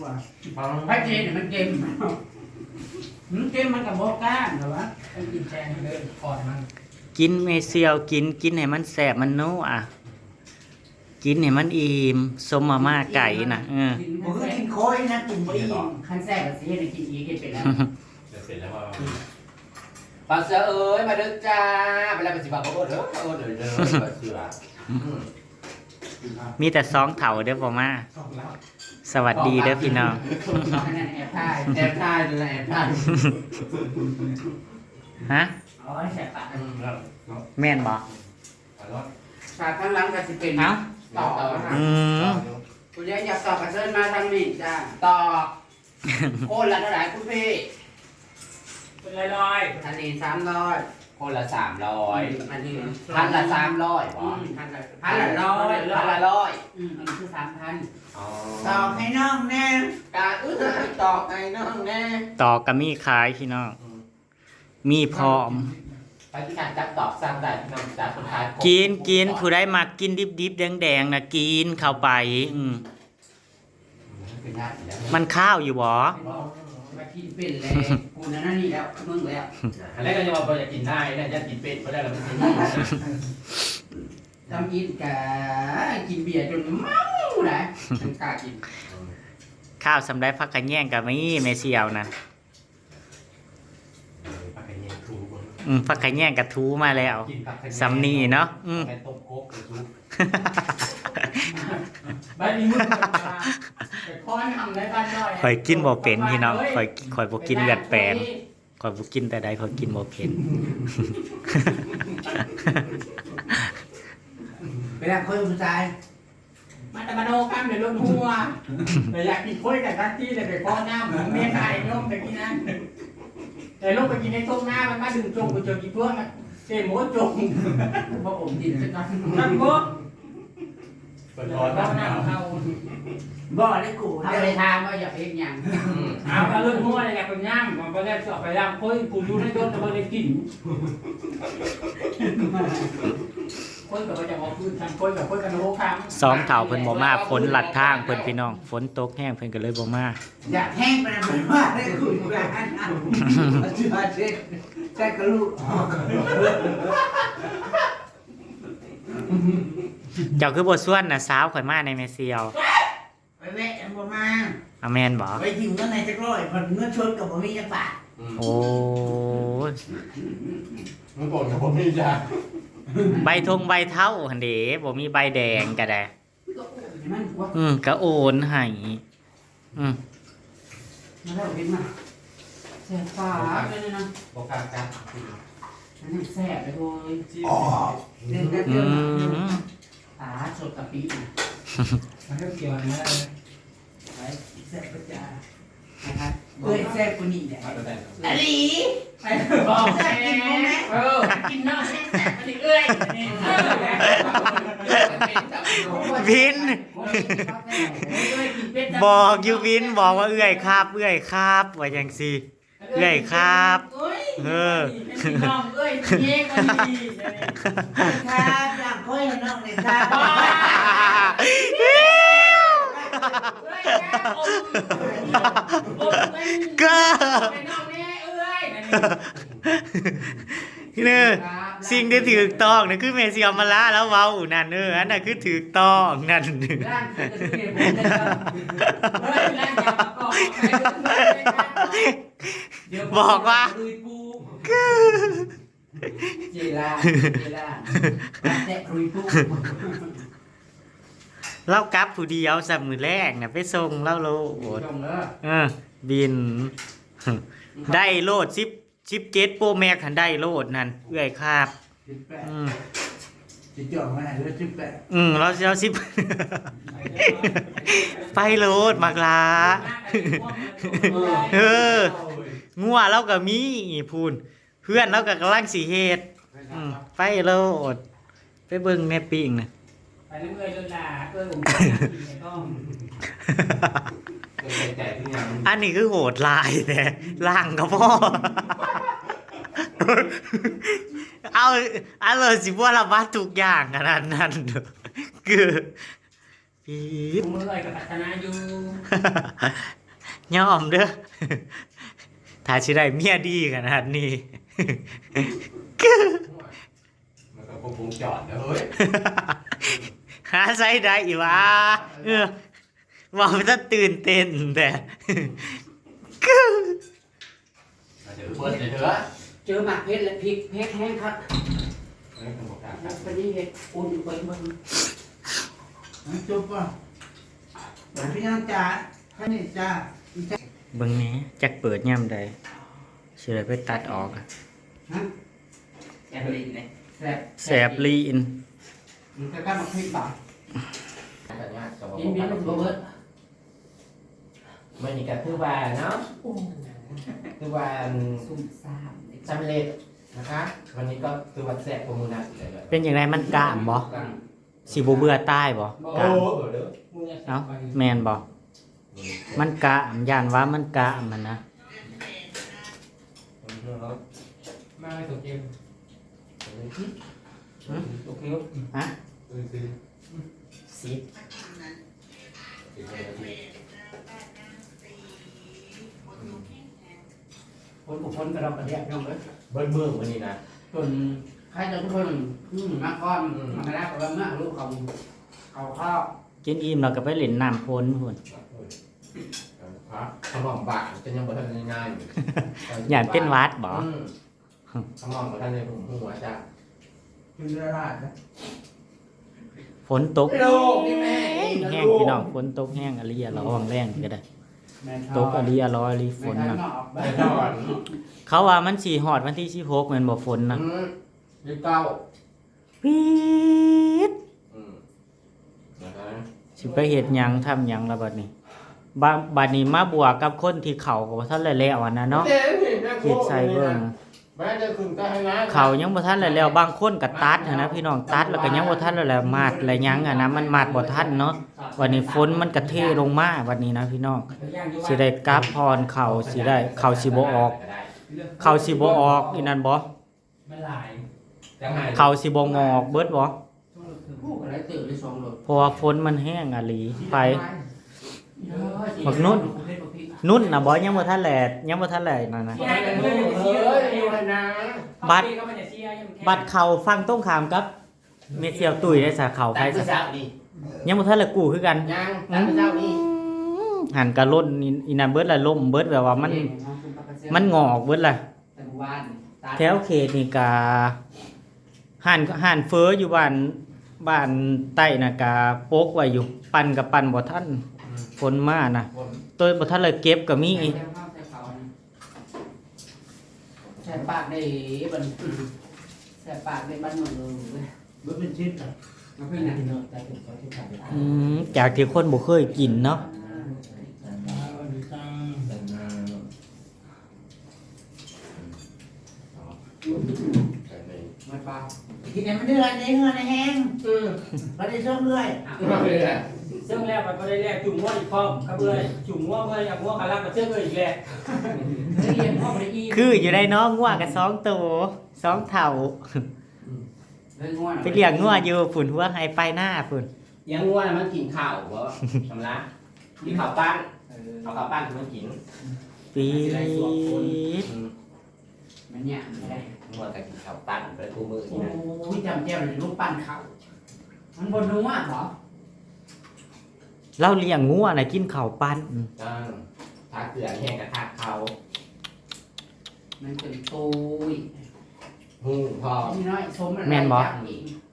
กว่าพระเจนเนี่ยมันเกมมันเกมมันกับโบก้านเหรอวะต้องกินแทนเลยคอยมันกินเมเซียวกินกินให้มันแสบมันนัวกินให้มันอิ่มสมมาม่าไก่น่ะเออกินผมก็ขั้นกินโคอยนะกินบ่แซ่อิ่บมขั้นแซ่บกับซีให้กินอีกกินไปแล้วจะเสร็จแล้วว่าปลาเสือเอ้ยมาเด้อจ้าเวลาเป็นสิบบาทเขาเออเด้อเขาเออเด้อเด้อปลาเสือมีแต่ซองเถาเด้อพ่อมาสองแล้ว สวัสดีเด้อพี่น้องอันนั้นแอบถ่ายแอบถ่ายเลยนะแอบถ่ายฮะอ๋อแสบปากแม่นบ่ฉากข้างหลังก็จะเป็นเอ้าต่อนะอืมคุณยายอยากต่อกระเชิญมาทางนี้จ้าต่อโคนละเท่าไหร่คุณพี่เป็นไรลอยอันนี้สามร้อย คนละสามร้อยอันนี้พันละสามร้อยอืวะมพันละพันละร้อยพันละร้อยอืมอันนี้คือสามพันอ๋อตอกให้น้องแน่การอื้อตอกไอ้น้องแน่ต่อกับมีขายพี่น้องมีพร้อมไปที่การจับตอกสร้างได้น้องจับคนไทยกินกินผู้ใดมากินดิบดิบแดงแดงๆนะกินเข้าไป อืมเป็นญาติแล้วมันข้าวอยู่บ่มา กินเป็นเลยกูนั่นนนี่แล้วมึงแล้วอันแรกก็จะมาบอกอยากกินได้นะอยากกินเป็ดก็ได้แล้วมันจะมีทำกินกะกินเบียร์จนเมาเลยฉันกล้ากินข้าวสำได้พักกันแย่งกับมีเมเซียวนะปากไก่เย็นครูบนอืมพักกันแย่งกับทูมาแล้วกินปากไก่สำนีเนาะอืม บ้านนี้มึงไปคอยทำไรบ้านด้อยข่อยกินบ่เป็นพี่น้องข่อยข่อยบ่กินเลือดแปลงข่อยบ่กินแต่ใดข่อยกินบ่เป็นไปรับคนผู้ชายมาแต่มาโนข้ามเดี๋ยวลงหัวแต่อยากกินคุยกับทักที่แต่ไปข้อหน้าเหมือนเมียไก่นมแต่กินนั่นแต่ลูกไปกินในต้มหน้ามันมาดึงจงกูเจอกี่เพื่อนมันเจ๊หมูจงพอผมดินสักหน่อยนั่นก็ เปิดเดี๋ร้ยวอนเราน้ำหหน้านาวเขาบ่ได้กูเอาเด้ไปอทางว่าอย่าเพ็กยังเอาไปเรื่องหัวอะไรกันย่างมันไปแรกสอบไปย่างคุยกูอยู่ในรถแต่ไม่ได้กินคุยกับว่าจะเอาพื้นทางคุยกับคุยกันโอ้ค้างสองเถาเพิ่นบ่มาฝนหลัดทางเพิ่นพี่น้องฝนตกแห้งเพิ่นก็เลยบ่มาอยากแห้งไปนะเหมือนว่าได้คุยกันเอาเชื่อเช็ดแจ็คกะลูก เจ้าคือบ่ส่วนน่ะสาวข่อยมาในเมเซียวไปแวะกันบ่มา อาแม่นบ่ไปถึงเงินในจักร้อยพอเงินชดกับบ่มีจักบาทโอ้ยมันบอกกับผมนี่จ้าใบทงใบเท่าหั่นเด้บ่มีใบแดงก็ได้ ก็โอ้ยมันว่าอืมก็โอนให้อืมมาแล้วเห็นมาแซ่บปากเลยนะบอกกลางกลางอันนี้แซ่บไปเลยอ๋อเดือนกันอืเดือนม ตาสดกะปินะมันก็เกี่ยวนะไปแซ่บประจานะครับเอ้ยแซ่บกว่านี้แหละมาแต่อลีไปบอกแซ่บกินมั้ยเออกินน้ำแซ่บแซ่บมันเอ้ยวิน บอกอยู่วินบอกว่าเอื้อยครับ เอื้อยครับว่าจังซี่ เอื้อยครับเออน้องเอ้ยเย้กันดีครับอยากคุยกับน้องเลยครับก็ไปน้องแน่เอ้ยเนื้อสิ่งที่ถูกต้องนั่นคือเมเซียมาละแล้วเว้านั่นเอออันนั้นคือถูกต้องนั่น ร่างคือจะเสียผมเลยเฮ้ยร่างอยากประกอบเดี๋ยวบอกว่าเจล่าเจล่าแซ่บคุยปุ๊บเล่ากลับผู้เดียวสับมือแรกน่ะไปส่งเล่าโลดจงเลยเออบิน ได้โลดสิบสิบเจ็ดโปรแม็กหันได้โลดนั่นเอื้อยครับสิบแปดอืมจะจ่องมาไหนแล้วสิบแปดอืมเราเราสิบ ไปโลดมากลาเอองัวเราก็มีพูนเพื่อนเราก็กำลังสีเฮ็ดอืมไปโลดไปเบิ่งแม่ปิงน่ะไปน้ำเอ้ยจนด่าเอ้ยผมต้องใจใจที่ยังอันนี้คือโหดลายแต่ล่างก็พ่อ เอาอันเลยสิว่าระบาดทุกอย่างขนาดนั้นเด้อคือ ปีดกูมือไอ้กับพัฒนาอยู่ยอมเด้อถ้าสิได้เมียดีขนาดนี้มันก็คงคงจอดนะเฮ้ยหาใส่ได้อีวะเออว่ามันจะตื่นเต้นแต่มาเดี๋ยวเบิร์ดเลยเถอะเจอหมากเพชรและพริกเพชรแห้งครับเฮ้ยผมบอกกล้าครับไปนี่เห็ดอุ่นไปมึง จุ๊บป่ะเหมือนพี่น้องจ๋าแค่นี้จ้าเบิ่งแหนี้จักเปิดย่ำใดสิได้ไปตัดออกอะแอบลินเลยแซ่บแสบลีนมันก็กล้ามาพริกบ่าแต่เนี่ยสมยินดีกับโรเบิร์ตมันนี่ก็คือว่าเนาะคือว่าซุ่มซ่ามสำเร็จนะคะ วันนี้ก็คือวันแสบโปรโมนัสเลยเลยเป็นอย่างไรมันกล้ามบ่สิบ่เบื่อใต้บ่โอ้กล้าม เออเด้อมึงเนี่ยเอ้าแมนบ่มันกล้ามย่านว่ามันกล้ามมันนะมาให้ตัวเกมโอเคฮะสิคนบุคคลกระดอกกระเดียบน้องเลยเบิ้ลเมืองวันนี้นะจน ใครจะทุกคนอืมมาก้อนมาได้กับว่าเมื่อลูกเขาเขาข้าวกินอิ่มแล้วก็ไปเล่นน้ำพ้นพุ่นครับขมอมบาทจะยังบ่ทันง่ายๆอยู่ย่านเป็นหวัดบ่อืมขมอมบ่ทันในหัวจ้ะกินละลายนะฝนตกโลกนี่แม่แห้งพี่น้องฝนตกแห้งอริยะระวังแรงก็ได้ตกอริยะร้อยอริฝนนะน่ะแน่นอนเขาว่ามันสิฮอดวันที่16แม่นบ่ฝนนะอืม ยี่สิบเก้าปี๊ดอืมนะครับสิไปเฮ็ดหยังทำหยังแล้วบัดนี้บาบัดนี้มาบวกกับคนที่เขาก็บ่ทันได้แล้วอันนั้นเนาะเจ๊นี่แม่โคคิดใส่เบิ่งแม่จะขึ้นก็ให้นะเขายังบ่ทันได้แล้วบางคนก็ตัดหั้นนะพี่น้องตัดแล้วก็ยังบ่ทันได้แล้วมาดอะไรหยังอะนะมันมาดบ่ทันเนาะวันนี้ฝนมันก็เทลงมาวันนี้นะพี่น้องสิได้กลับพรเขาสิได้เขาสิบ่ออก เขาสิบ่ออกอีนั่นบ่ไม่ลายจังไง เขาสิบ่งอกเบิดบ่ผู้อะไรตื่นเลยสองโหลดเพราะว่าฝนมันแห้งอะหลีไปบักนุ่นนุ่นน่ะบ่ยังบ่ทันแลยังบ่ทันแลนั่นนะเฮ้ยเฮ้ยอยู่นะบัตรบัดเขาฟังต้องขามกับเมเซียวตุ้ยได้สาเขาไปตามซะเช้าดียังบ่ทันละกู้คือกันยังตามเช้าดีหันกะล้นอีอีนั่นเบิดละล่มเบิดแบบว่ามัน มันงอกเบิดละแต่วานแถวเขตนี่กะ หันหันเฟออยู่บ้านบ้านใต้น่ะกะโปกไว้อยู่ปั่นกับปั่นบ่ทันฝนมาน่ะตัวบ่ทันเลยเก็บก็มีอีกแช่ปากได้บันแช่ปากได้บันหนึ่งเลยมันเป็นชิ้นอะมันเป็นอะไรอืมจากที่คนบ่เคยกินเนาะ มันปลากิน เนี่ยมันเดือดเนี่ยเหือในแห้งเออมันได้ช่วงเรื่อยซึ่งแรกมันก็ได้แรกจุ่มว่าอีกพร้อมครับเลยจุ่มว่าเมื่อยอย่างว่าขาลักกับเชื่อเลยอีกแหละเรียนพ่อไปอีคืออยู่ได้เนาะงัวกับสองตัวสองเท่าเรื่องง่วงไปเลี้ยงงัวอยู่ฝุ่นหัวให้ไปหน้าฝุ่นยังง่วงมันกินข้าวบ่ชำระกินข้าวปั้นเอาข้าวปั้นมันกินปีดมันเนี่ยไม่ได้ ง่วงแต่กินข้าวปั้นไปคู่มือโอ้นี่นะยจำเจ้าเลยลูกปั้นเขามันบนนัวเหรอเราเลี้ยงงัวน่ะกินข้าวปั้นอืมจังทาเกลือแห้งกระทาเขามันเป็นตุยหูพอนี่น้อยชม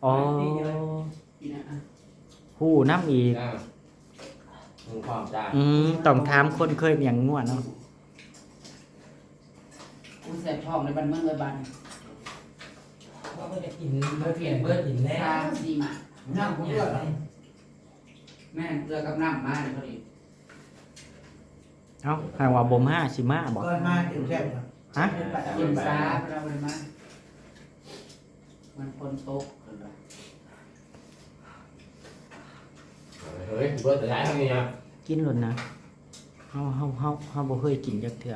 อ๋อนี่นะหูน้ำอีกอ่าหูพร้อมจ้าอืมต้องถามคนเคยเลี้ยงงัวเนาะกูแสบท้องในบ้านเมืองเลยบ้าน ว่าก็จะกินเบอร์เปลี่ยนเบอร์หินแล้วสามสี่มาน้ำกูเลือกแม่เลือกกับน้ำมาเลยพอดีเอ้าหากว่าบ่มาสิมาบ่เกิดมาถึงแค่ฮะกินซาเราเลยมามันคนตกเฮ้ยเบิร์ดแต่ไหนทำไงอะกินหล่นนะเฮาเฮาเฮาเฮาบ่เคยกินจักเทื่อ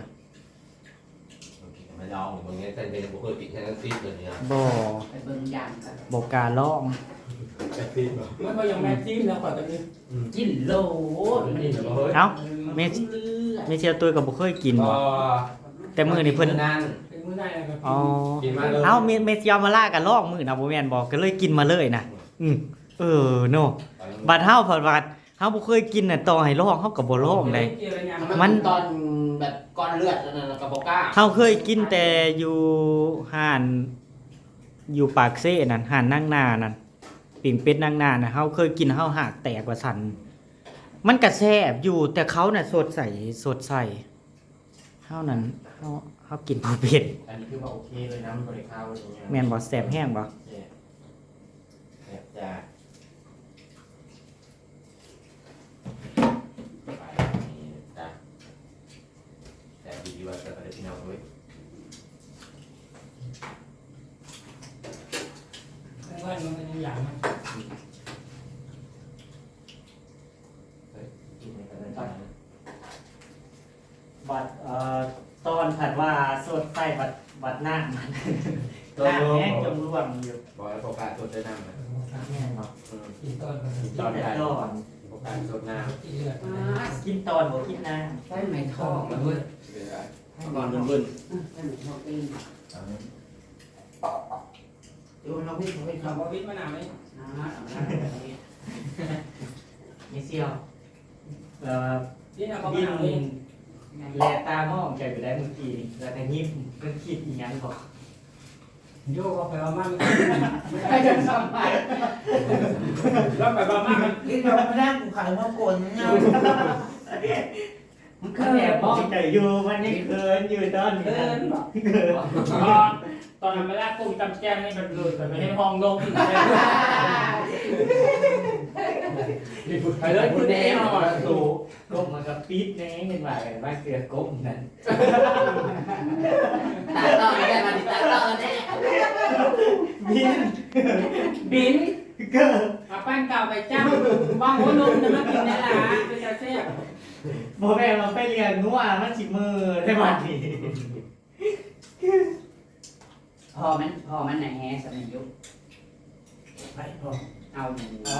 เไม่ลองบางอย่างแต่เป็นบุคคลติดแค่นั้นซีตัวนี้นะบ่ไปเบิ่งยางกันบ่กล้าลองมันก็ยังแม่จิ้มแล้วก่อนตอนนี้กินโลนี่เหรอเฮ้ยเอ้าเมเลือดเมเชียตัวก็บ่เคยกินก็บ่แต่มื้อนี้เพิ่นนั่นเป็นมื้อหน้าแล้วก็อ๋อกินมาเลยเอ้าเมเมเชียมาล่ากันลอกมื้อนะบ่แม่นบ่ก็เลยกินมาเลยนะอืมเออเนาะบัดเฮาเพิ่นว่าเฮาบ่เคยกินน่ะต่อให้ลอกเฮาก็บ่ลอกได้เกี่ยวอะไรยังมัมันนตอน แบบก้อนเลือดนั่นน่ะกับบอกล้าเฮาเคยกินแต่อยู่ห้านอยู่ปากเซ่นั่นห้านนางนานั่นปิ่งเป็ดนางนาน่ะเฮาเคยกินเฮาหากแตกว่าสั่นมันก็แซ่บอยู่แต่เขาน่ะสดใสสดใสเฮานั้นเฮาเฮากินบ่เป็นอันนี้คือว่าโอเคเลยนะมันบริข้าวอะไรเงี้ยแม่นบ่แซ่บแห้งบ่แบบจะไปนี่จ้ะแต่ดีๆว่าจะไปที่น้องด้วย ว่า มันเป็นอย่างมันกินในกันได้นะบัดเอ่อตอนผัดว่าสดใสบัดบัดหน้ามันตัวหน้าโลแห้งจมร่วงอยู่บอกให้โฟกัสตัวได้น้ำนะแม่นบ่กินต้นก็กินกิตอนนแต่ได้ตอนโฟกัสตัวน้ำกินเลือดอ่ากินตอนบ่กินน้ใช่ไหมทองแล้วเว้ยก่อนบึ้นใช่ไหมทองเอง ๆเดี๋ยวเราไม่ไม่คำทำว่าวิทย์มะนาวไหมอ่าเอาละแบบนี้ำมีเซียวเอ่อนี่นะเขาบิมะนนาวนี่แลตามองใจอยู่ได้เมื่อกี้นี่แล้วแต่ยิ้มเพิ่นคิดอีหยังบ่โยกเอาไปว่ามันใครจะทำไปแล้วไปว่ามันมันนี่เราไม่ได้กูขายมาโกนเนี่ยมันก็คือแอแบบบบบออกกใจอยู่มันยังเคินอยู่ตอนนี้เดินนะบอก ตอนนั้นเวลากุ้งจำแจ้งนี่มันหลุดไปในห้องลงไปเลยคุณแน่นอนสูกบมันก็ปิดแน่เห็นว่ากันว่าเกลือกบนั่นตาต่อได้มาดิตาต่อแน่บินบินเกิดเอาปั้นเก่าไปจ้ำวางหัวนมจะมากินในร้านเป็นจะเสียบบ่แม่นมันไปเรียนนัวมันสิมือได้บัดนี้ พอมันพอมันไหนแฮสมัยยุคไปพอเอาหมูเอา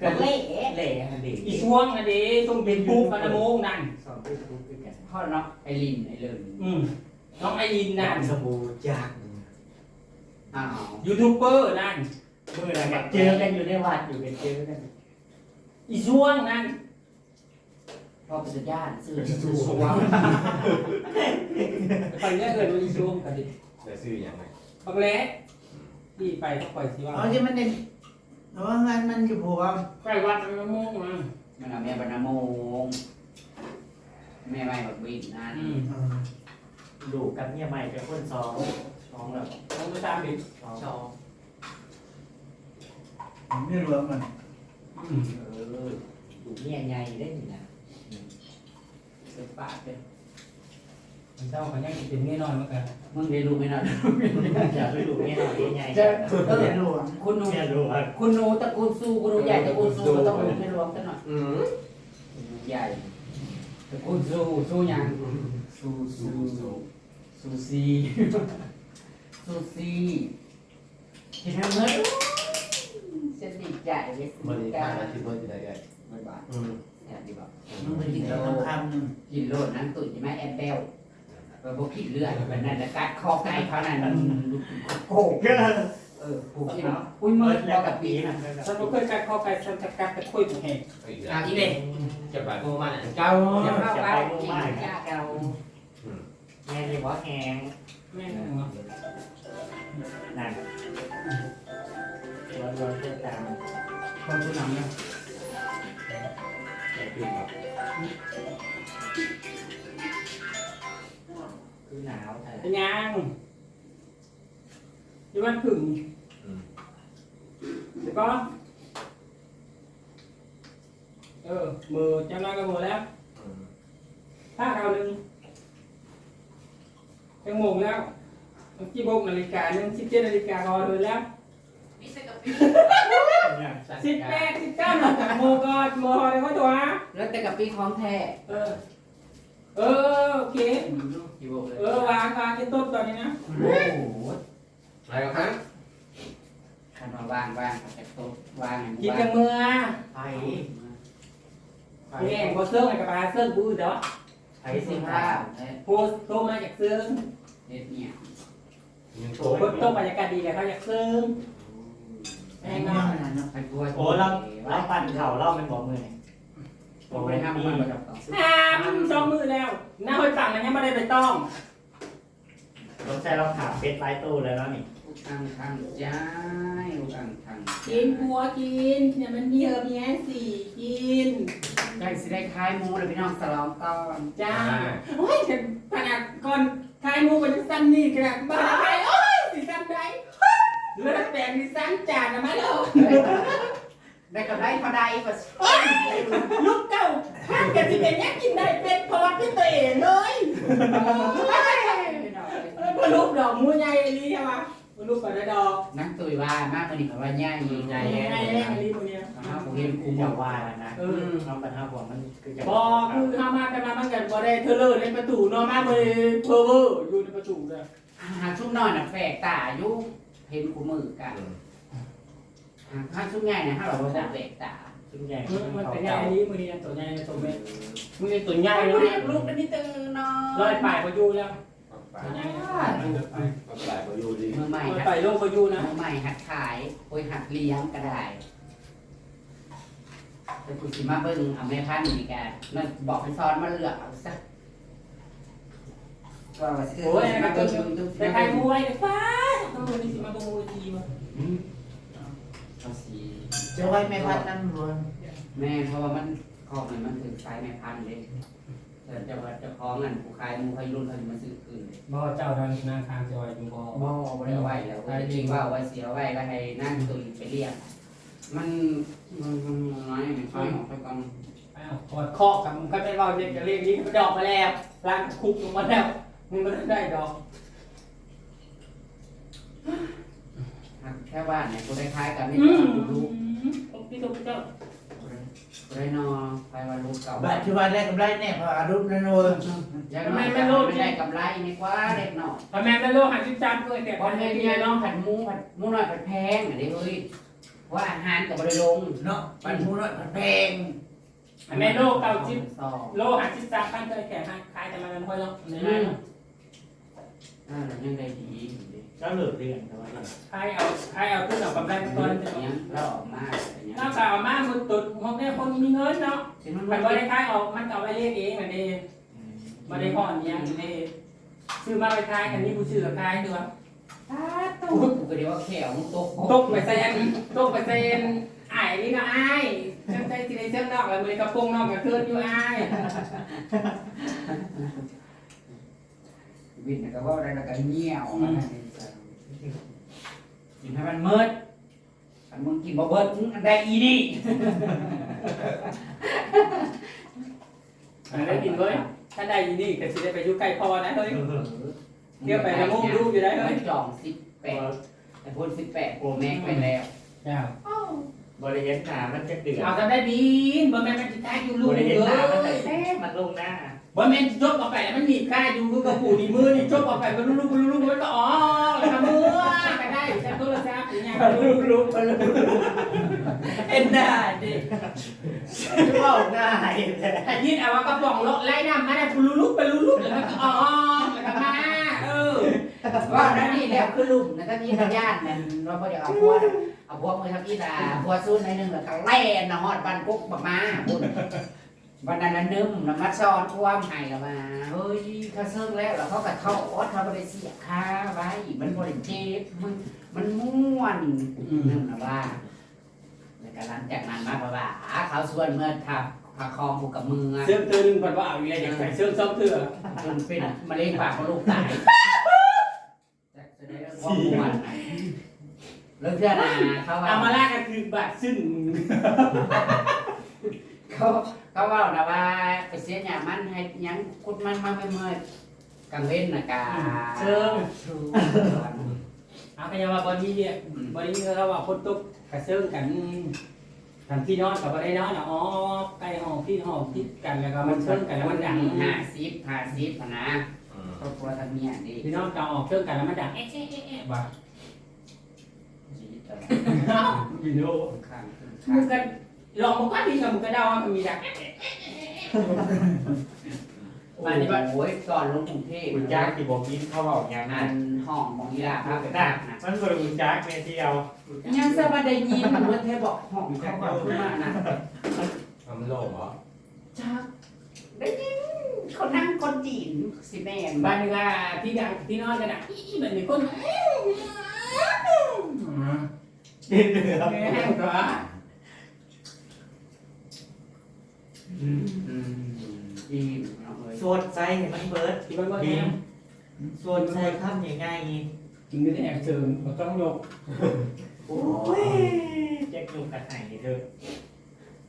ก็เละแหล่หันดิอีช่วงอันนี้ต้องเป็นปูปานาโมงนั่นสองปุ๊บปุ๊บคือกันพ่อเนาะไอลินไอเลินอืมน้องไอรินนั่นสบู่จากอ้าวยูทูบเบอร์นั่นมือนะกันเจอกันอยู่ในวัดอยู่กันเจอกันอีช่วงนั่นพ่อเป็นญาติซื้อซื้อสวงไปเรื่อยๆดูอีช่วงกันดิ จะซื้ออย่างไรบักเล็กที่ไปก็ปล่อยสิว่าเอาที่มันเด่นเพราะว่างานมันอยู่ผัวใกล้วัดมันมะม่วงมามันเอาแม่บรรณโมงแม่ไม่แบบบินนั่นอืมดูกับเมียใหม่เป็นคนสองสองแบบต้องไปตามดิสองชอบไม่รวมมันอืมเออดูเมียใหญ่ได้นี่นะเสียปากเลยมัน เจ้าเขายังเป็นแน่นอนเหมือนกันมึงได้รู้ไหมนะอย่าไปดูเมียหน่อยเมียใหญ่จะก็เลยรวมคุณหนูเมียรู้ว่าคุณหนูตระกูลสู้คุณหนูใหญ่ตระกูลสู้ก็ต้องรู้ไม่รวมกันหน่อยอืมคุณหนูใหญ่ตระกูลสู้สู้ยังสู้สู้สู้ซีสู้ซีเห็นไหมเมื่อฉันดีใจเลยมันสิมีกาการมาที่เพิ่นจะได้ไงไม่บาทอืมแอบดีบอกมันไปกินกับน้ำคำหนึ่งกินโลดนั้นตุ๋ยใช่ไหมแอบเบล ไปพวกกินเลือดแบบนั้นแล้วกัดคอไก่เขานั่นมันโค้งก็เออผูกกินาะอุ้ยมือพอกับปีนะฉันไม่เคยกัดคอไก่ฉันจะกัดแต่คุยผมเองอีกอะอีเด็กจะไปโมมาเดี๋ยวเราเอากินยาเก่าแม่เลยว่าแหงแม่งเนาะนั่นร้อนร้อนเพื่อตามคนผู้นำเนี่ย แต่คือแบบคือหนาวแต่เป็นยังยี่วันผึ่งอืมเดี๋ยวก่อนเออมือจำได้กันหมดแล้วอืมถ้าเราหนึ่งยังโมงแล้วกี่โมงนาฬิกาหนึ่งสิบเจ็ดนาฬิการอเลยแล้วเนี่ยสิบแปดสิบเก้าโมงก่อนโมงเลยว่าตัวแล้วแต่กับปีของแท้ เออเออโอเคเกี่โมงเลยเออวางวางที่ต้นตอนนี้นะ โอ้โหอะไรกันครับคันมาวางวางจากโต๊ะวางกินกันเมื่อไปแง่งพอเสื้อไอ้กระปาเสื้อบูเดี๋ยวไปสิข้าวโพสโตมาจากเสื้อเด็ดเนี่ยยังโตเพิ่มโตบรรยากาศดีเลยเขาจากเสื้อแม่งไม่เนาะเอาเนาะไปกลัวโอ้เราเราปั่นเข่าเราเป็นบ่มือนี่ ผมไปทำมันมากับต่อห้ามสองมือแล้วหน้าห้อยฝั่งมันยังไม่ได้ไปต้องต้องใช้เราถามเป็ดไลตู้เลยแล้วนี่ทางทางใจทางทางกินพัวกินเนี่ยมันมีเออมีแอสี่กินได้สิได้คลายหมูเลยพี่น้องสลองก่อนจ้าโอ้ยฉันขนาดก่อนคายมูมันสั้นนี่กระบ้าไปโอ้ยสิสั้นได้เลือดแตกสิสั้นจานนะมาแล้วได้กับได้พอได้ก็โอ้ยลูก เก่าท่านกันสิเป็นยังกินได้เป็นพอดเป็นตัวเองเลยเออพอลูกดอกมูใหญ่ลีใช่ปะพอลูกก็ได้ดอกนั่งตุยว่ามากกว่านี้เพราะว่าย่ายิงใหใหญ่ใหญ่ลีพวกเนี้ยผมเห็นคุคุ้ณมอย่าว่าแล้วนะเออน้องปัญหาผมมันคือจะบอกคือข้ามากันมามันกันบ่ได้เธอเลยในประตูนอนมาบ่ได้เพอเวอร์อยู่ในประตูเลยหาชุ่มนอยน่ะแฝกตาอยู่เห็นคู่มือกันหาชุ่มใหญ่นะฮะเราจะแฝกตา ซึ่งใหญ่เออมันเป็นใหญ่ลีมือนี้ตัวใหญ่ตัวเม็ดมือตัวใหญ่ไอ้เลลูกยเรียกลูกอันนี้ตื่นนอนร้อยปลายพออยู่แล้วไปตัวใหญ่ก็หลายประโยชน์ดีมือใหม่ร้อยหัดปลายโลกพออยู่นะมือใหม่หัดขายโอ้ยหัดเลี้ยงก็ได้แต่กูสิมาเบิ่งเอาแม่พันธุ์นี่แกนั่นบอกให้ซ้อนมาเลือกเอาซะก็ว่าสิโอ้ยมามันเบิ่ก็งยูทูบไปขายมวยเลยฟ้าต้องมือนี่สิมาตรงมือทีมาเอาสิจะไว้ไม่พัดนั่นรวนแม่เพราะว่ามันข้อมันมันถึงสายแม่พันธุ์เลยแต่เจะว่าเจะคล้าของเงินผู้ขายหมูเขารุ่นเขาจะมาซื้อคืนเลยบ่เจ้าทางนางทางจอยจุงบ่บ่บ่ได้เอาไว้แล้วก็จริงว่าเอาไว้เสียไว้แล้วให้นั่งตุยไปเรียกมันมันมันน้อยไม่ค่อยออกไปก่อนอ้าวกอดคอกกับมึงก็ได้ว่าเด็กจะเรียกนี้มันดอกมาแล้วล้างคุกลงมาแล้วมึงไม่ได้ดอก แค่บ้านเนี่ยกูได้คล้ายกับนี่อืมลูกพี่ตุ๊กเจ้ากูได้นอไปวันลูกเก่าบัตรที่ว่าได้กำไรแน่เพราะอารุณนั่นรวนยังไม่ไม่ได้กำไรนี่กว่าเด็กหน่อยทำไมไม่รู้หันชิจันด้วยแต่พอเฮียน้องผัดหมูผัดหมูน้อยผัดแพงอันนี้เฮ้ยว่าอาหารกับบริลงเนาะปันผู้น้อยปันแพงแม่โลเก่าชิสองโลหันชิจันตั้งใจแข่งขายแต่มันค่อยเนาะในอืร้านมอ่ายังได้ดี ก็เหลือเดือนแต่ว่าขายเอาขายเอาขึ้นเอากำไรมาก่อนเนี้ยเราออกมาอย่างเงี้ยถ้าเก่ามามือตุดของแม่คนมีเงินเนาะที่มันมันไม่ได้ขายออกมันเอาไปเรียกเองมันเองไม่ได้พ่อนยังนี่ซื้อมาไปขายกันนี่กูซื้อขายด้วยกูก็เดี๋ยวว่าแขวมึงตกตกไปเซนตกไปเซนไอ้นี่นะไอ้เจ้าใจที่ในเชิงนอกแล้วมือกระโปรงนอกกับเพื่อนอยู่ไอ้วินก็ว่าได้แล้วก็เงี้ยว กินให้มันมืดอันมึงกินบ่เบิดมึงอันใดอีนี่คันได้กินเลยถ้าได้ยินนี่ก็สิได้ไปอยู่ใกล้พอนะเฮ้ยเดี๋ยวไปละมุมดูอยู่ได้เฮ้ยจองสิบแปดแต่พ้นสิบแปดโปรแม็กไปแล้ว เจ้า บริเวณหนามันจะเดือดเอาทำได้บินบ่แม่นมันสิได้อยู่ลูบกริเลเวณหนามันจะยแท้มันลงหน้าบ่แม่นจบออกไปแล้วมันหนีบค่าอยู่ลูกกระปูดีมือนี่จบออกไปมันลุกลุกลุกมันก็อ๋อแล้วก็มือก็ได้ใช้โทรศัพท์อย่างเงี้ยลุกลุกลุกเอ็นได้ดิเข้าง่ายแต่ยินเอาว่ากระป๋องรถไล่น้ำมาได้ลุลุกไปลุลุกแล้วมันก็อ๋อแล้วก็มาเออว่านั่นนี่แล้วคือลุ่มนะถ้ามีพยานนั่นเราก็เดี๋ยวเอาพวก เอาพวกมือทำอีตาพวกสู้ในหนึ่งแล้วก็แล่นนะฮอดบันกุ๊กบักมาบุญวันนั้นนะนึ่มน้ำมัดซ้อนความให้ละมาเฮ้ยเขาเซิร์งแล้วแล้วเขาก็ทอดเขาบริเสียค่าไว้มันบริเจ็บมันมันม่วนนึ่มนะว่าแล้วก็หลังจากนั้นมาบ่าเขาส่วนเมื่อทับพาคองผูกกับมือเสื้อตัวนึงก่อนว่าเอาอีกแล้วอยากใส่เสื้อซ้อมเสื้อจนเป็นมะเร็งปากมดลูกตายจะจะได้เรื่องความม่วนเรื่องเพื่อนนะเขาว่าเอามาลากกันคือบาดซึ่งเขาเขาว่านะว่าไปเสียหยามันให้หยังคุดมันมาไม่เมื่อยกังเว้นนะกาเชิงชูเอาไปยังว่าบอดี้เนี่ยบอดี้เขาว่าคนตกกระเซิงกันกันพี่น้องกับบอดี้น้องนะอ๋อใกล้ห้องพี่ห้องคิดกันแล้วก็มันเชิงกันแล้วมันดังห้าสิบห้าสิบนะอืครอบครัวทางเมียดีพี่น้องจะออกเครื่องกันแล้วมันดังเอ๊ะเอ๊ะเอ๊ะเอ๊ะว่ะ ชีวิตแต่อยู่ดูข้างมึงก็ลองมึงก็ดีกับมึงก็เดาว่ามันมีดังเอ๊ะเอ๊ะบ้านนี้บ้าโอ้ยก่อนลงกรุงเทพคุณจักที่บอกกินเขาบอกอย่างอันั้นนห้องของยีราฟครับน่ะมันบ่ได้คุณจักแม่ที่เอายังสบายได้ยินเหมือนเทบอกห้องเขาแบบขึ้นมานะมันโล่งเหรอจักได้ยินเขานั่งคนจีนสิแม่นบ้านนึงอะที่ดังที่นอนกันอะอีเหมือนมีคน เดือดแห้งกว่าอืมอีน้องเอ้ยสดใส่ให้มันเบิดที่บ้านก็ดิแห้นงสดใส่คำยังไงจริงก็ได้แอบเสริมเราต้องยกโอ้ยแจ็คยุงกันไหนเด้อ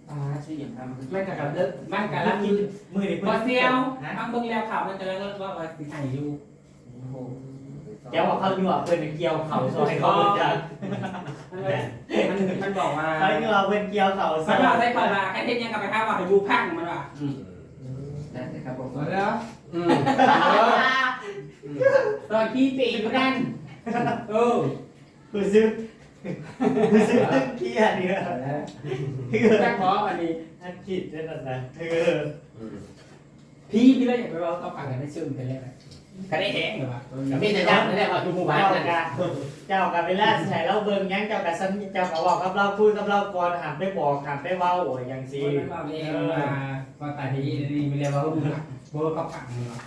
อ่าชื่ออย่างทำไม่กับกับเลิกบ้านกับรับกินมือนี่พอเซียวนะบางเบิ่งแล้วข่าวมันจะแล้วว่าว่าสิไทยอยู่ เดี๋ยวว่าเขาอยู่อะเพิ่นเกี่ยวเขาซอยเขาจักมันมันบอกว่าเขาอยู่อะเพิ่นเกี่ยวเขาซมัอนยบอกได้ก่อนว่าการเทศยังกับไปท้าว่าอยู่พังมันว่าได้เลยครับผมแล้วอืมตอนที่ปีอยู่นั่นเออคือซื้อคือซื้อตึ้งเที่ยนี่ก็แค่ขออันนี้ อันคิดนั่นน่ะนะเอออืมพี่พี่เลยอยากไปว่าเขาฟังกันได้ซึมกันเลย ก็ได้แห้งหรือเปล่าก็มีแต่ยักษ์นั่นแหละว่าอยู่หมู่บ้านเจ้านั่น กะเจ้ากับเวลาใส่เราเบิ่งยังเจ้ากับสัญเจ้ากับบอกกับเราคุยกับเราก่อนหันไปบอกหันไปเว้าโอ้ยอย่างซีซี่มันบอกเองว่าว่าตาดีนี่ไม่เรียกว่าหุ่นหลักเพราะว่าเขาผังเนาะ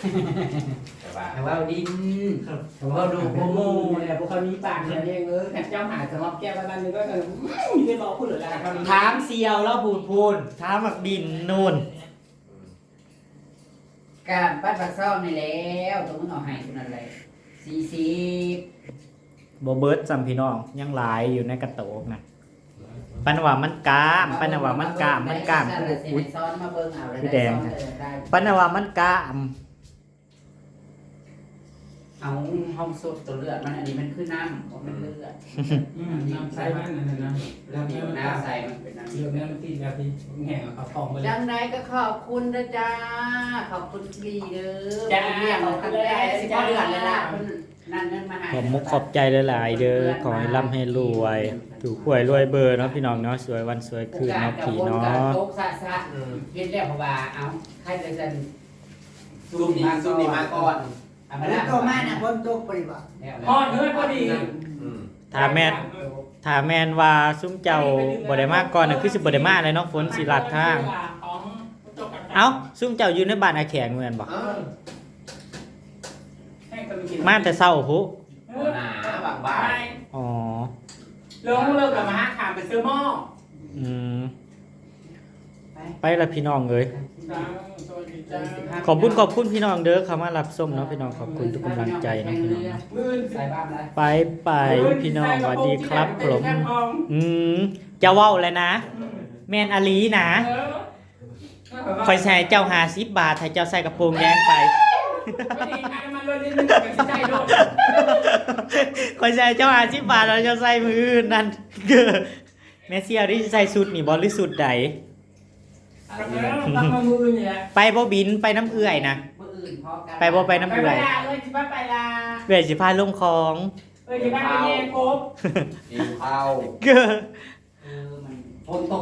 แต่ว่าแต่ว่าดินแต่ว่าดูโมโมเนี่ยพวกเขามีปากเนี่ยเองเออแต่เจ้าหาสมอบแก้วบ้านนึงก็จะมีได้บอกพูดหรืออะไรครับถามเซียวแล้วพูดพูนถามหมักดินนู่น การปัดปัดซ่อมนี่แล้วตัวมึงเอาให้คุณอะไรสี่สิบบ่เบิดจำพี่น้องยังหลายอยู่ในกระโตกนะปันว่ามันกามปันว่ามันกามมันกามนั่นแหละสิอุ๊ยให้ซ้อนมาเบิ่งเอาเลยพี่แดงซ้อนเลยได้ปันว่ามันกาม เอาห้องสุดตัวเลือดมันอันนี้มันคือน้ำของมันเลือดน้ำใส่บ้านนั่นนะแล้วมีน้ำใส่มันเป็นน้ำเรื่องนี้มันตีแบบที่แห่เอาทองไปเลยจังไดก็ขอบคุณนะจ้าขอบคุณพี่เด้อจ้าเรียกเราคันแรกสิบเดือนเลยล่ะเพิ่นนั่นเงินมาให้ขอบมุกขอบใจหลาย ๆ เด้อขอให้ร่ำให้รวยถูกหวยรวยเบอร์เนาะพี่น้องเนาะสวยวันสวยคืนเนาะพี่เนาโอกาสะโตกซะซะอืมเฮ็ดแล้วเพราะว่าเอาใครเลยจะซุ่มนี้ซุ่มนี้มาก่อน เอาอัมานนี้นั่งก็มาเนี่ยคนตกปริบัติพอเนื้อพอดีอืมถ้าแม่นถ้าแม่นว่าซุ้มเจ้าบ่ได้มาก่อนน่ะคือสิบ่ได้มาเลยเนาะฝนสิลัดทาง เอ้าซุ้มเจ้าอยู่ในบ้านอาแขงเหมือนบ่เอ้ามาแต่เช้าพุหนาบางบ้านอ๋อลงเลิกกับมาขามไปซื้อหม้ออืม ไปละพี่น้องเอ้ยสวัสดีจ้าขอบคุณขอบคุณพี่น้องเด้อเข้ามารับชมเนาะพี่น้องขอบคุณทุกกำลังใจเนาะพี่น้องเนาะมื่นใส่บ้านเลยไปไปพี่น้องสวัสดีครับผมอืมจะเว้าแล้วนะ แม่นอลีนะคอยใส่เจ้า50บาทให้เจ้าใส่กระโปรงแดงไปไม่ดีค่ะมันเลยนิดนึงกับใจโดนคอยใส่เจ้า50บาทเราจะใส่มืออื่นนั่นเก้อแม่เสียวที่ใส่สุดนี่บ่หรือสุดใด ไปบ่บินไปน้ำเอื่อยนะ มื้ออื่นพอกันไปบ่ไปน้ำไปเอื่เวอยลาเลยจิบ้าไปลาเอื่อยสิพาลงคลอง เออจิบ้าไปแย่ครบ กินข้าวเก้อเออมันฝนตก